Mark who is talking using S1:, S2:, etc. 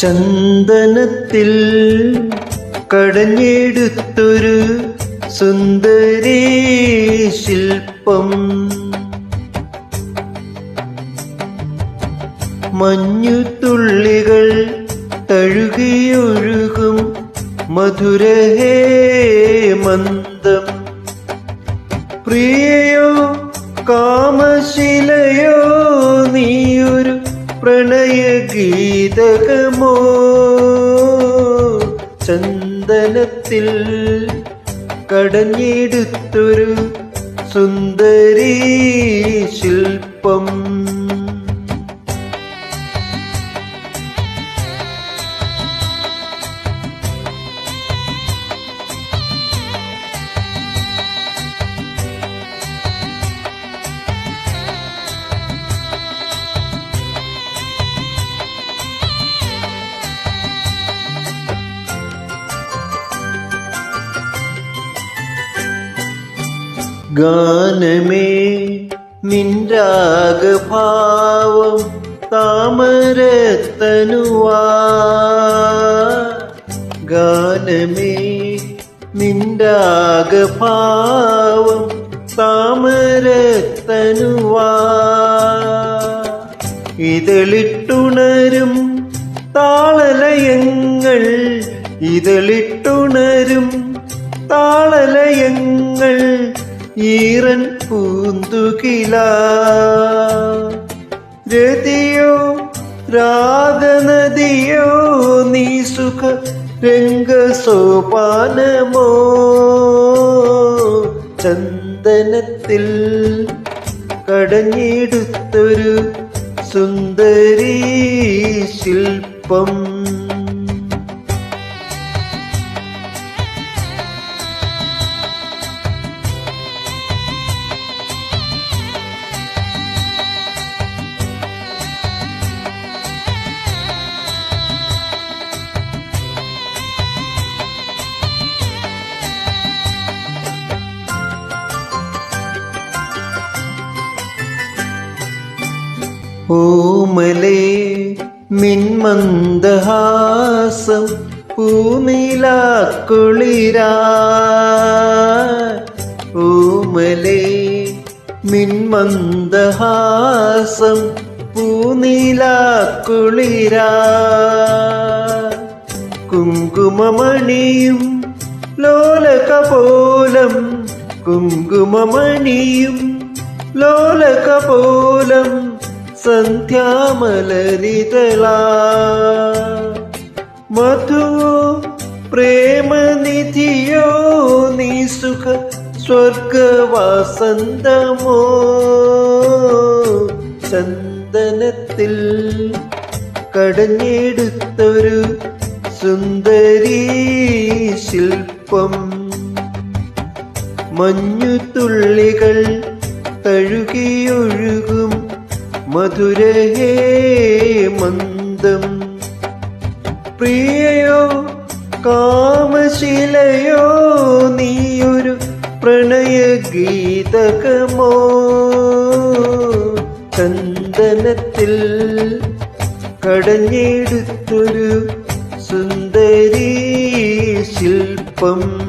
S1: ചന്ദനത്തിൽ കടഞ്ഞെടുത്തൊരു സുന്ദരി ശില്പം. മഞ്ഞുതുള്ളികൾ തഴുകിയൊഴുകും മധുരഹേ മന്ദം പ്രിയയോ കാമശിലയോ നീയൊരു പ്രണയഗീതകമോ ചന്ദനത്തിൽ കടഞ്ഞെടുത്തൊരു സുന്ദരീ ശില്പം. ഗാനമേ നിൻരാഗഭാവം താമരത്തനുവാ. ഗാനമേ നിൻരാഗഭാവം താമരത്തനുവാ. ഇതളിട്ടുണരും താളലയങ്ങൾ ഇതളിട്ടുണരും താളലയങ്ങൾ. ഈറൻ പൂന്തുകില. രതിയോ രാധനദിയോ നീ സുഖ രംഗ സോപാനമോ ചന്ദനത്തിൽ കടഞ്ഞെടുത്തൊരു സുന്ദരീ ശില്പം ഓമലേ മിൻമന്ദഹാസം പൂനിലാക്കുളിരാ ഓമലേ മിൻമന്ദഹാസം പൂനിലാക്കുളിരാ കുങ്കുമമണിയും ലോലകപോലം കുങ്കുമമണിയും ലോലകപോലം സന്ധ്യാമലരിതളാ. മധുവോ പ്രേമനിധിയോ നീ സുഖ സ്വർഗവാസന്തമോ? ചന്ദനത്തിൽ കടഞ്ഞെടുത്തൊരു സുന്ദരീ ശില്പം. മഞ്ഞുതുള്ളികൾ തഴുകിയൊഴുകും മധുരഹേ മന്ദം. പ്രിയയോ കാമശിലയോ നീയൊരു പ്രണയഗീതകമോ? ചന്ദനത്തിൽ കടഞ്ഞെടുത്തൊരു സുന്ദരീ ശില്പം.